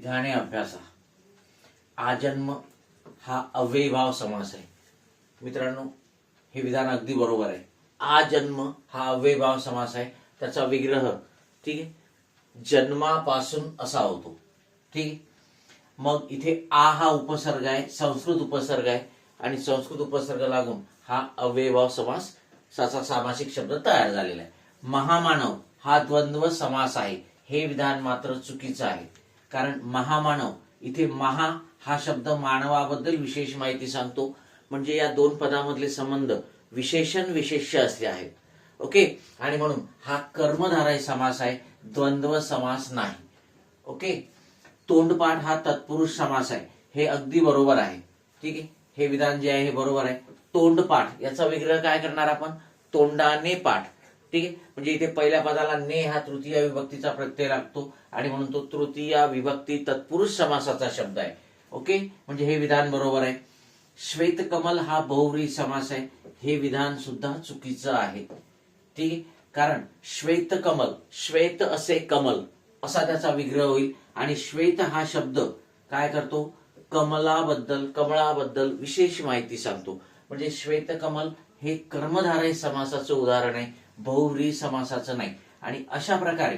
विधाने अभ्यासा. आजन्म हा अव्ययभाव समास आहे. मित्रांनो हे विधान अगदी बरोबर आहे. आजन्म हा अव्ययभाव समास आहे. त्याचा विग्रह ठीक आहे जन्मापासून असा होतो. ठीक आहे? मग इथे आ हा उपसर्ग आहे संस्कृत उपसर्ग आहे. आणि संस्कृत उपसर्ग लागून हा अव्ययभाव समास साचा सामासिक शब्द तयार झालेला आहे. महामानव हा द्वंद्व समास आहे. हे विधान मात्र चुकीचं आहे. कारण महामानव इथे महा हा शब्द मानवाबद्दल विशेष माहिती सांगतो. म्हणजे या दोन पदामधले संबंध विशेषण विशेष्य असले आहेत. ओके? आणि म्हणून हा कर्मधाराय समास आहे द्वंद्व समास नाही. ओके? तोंडपाठ हा तत्पुरुष समास आहे. हे अगदी बरोबर आहे. ठीक आहे? हे विधान जे आहे हे बरोबर आहे. तोंडपाठ याचा विग्रह काय करणार आपण? तोंडाने पाठ. ठीक आहे? म्हणजे इथे पहिल्या पदाला ने हा तृतीय विभक्तीचा प्रत्यय लागतो आणि म्हणून तो तृतीय विभक्ती तत्पुरुष समासाचा शब्द आहे. ओके? म्हणजे हे विधान बरोबर आहे. श्वेतकमल हा बहुव्री समास आहे. हे विधान सुद्धा चुकीचं आहे. ठीक आहे? कारण श्वेत कमल श्वेत असे कमल असा त्याचा विग्रह होईल. आणि श्वेत हा शब्द काय करतो? कमलाबद्दल कमळाबद्दल विशेष माहिती सांगतो. म्हणजे श्वेत कमल हे कर्मधारय समासाचं उदाहरण आहे. बहुव्रीही समासाचं नाही. आणि अशा प्रकारे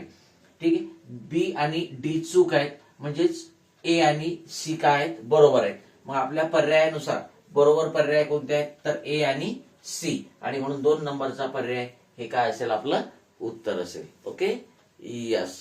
ठीक आहे बी आणि डी चूक आहेत म्हणजेच ए आणि सी काय आहेत बरोबर आहेत. मग आपल्या पर्यायानुसार बरोबर पर्याय कोणते आहेत? तर ए आणि सी आणि म्हणून दोन नंबरचा पर्याय हे काय असेल आपलं? उत्तर असेल. ओके? यस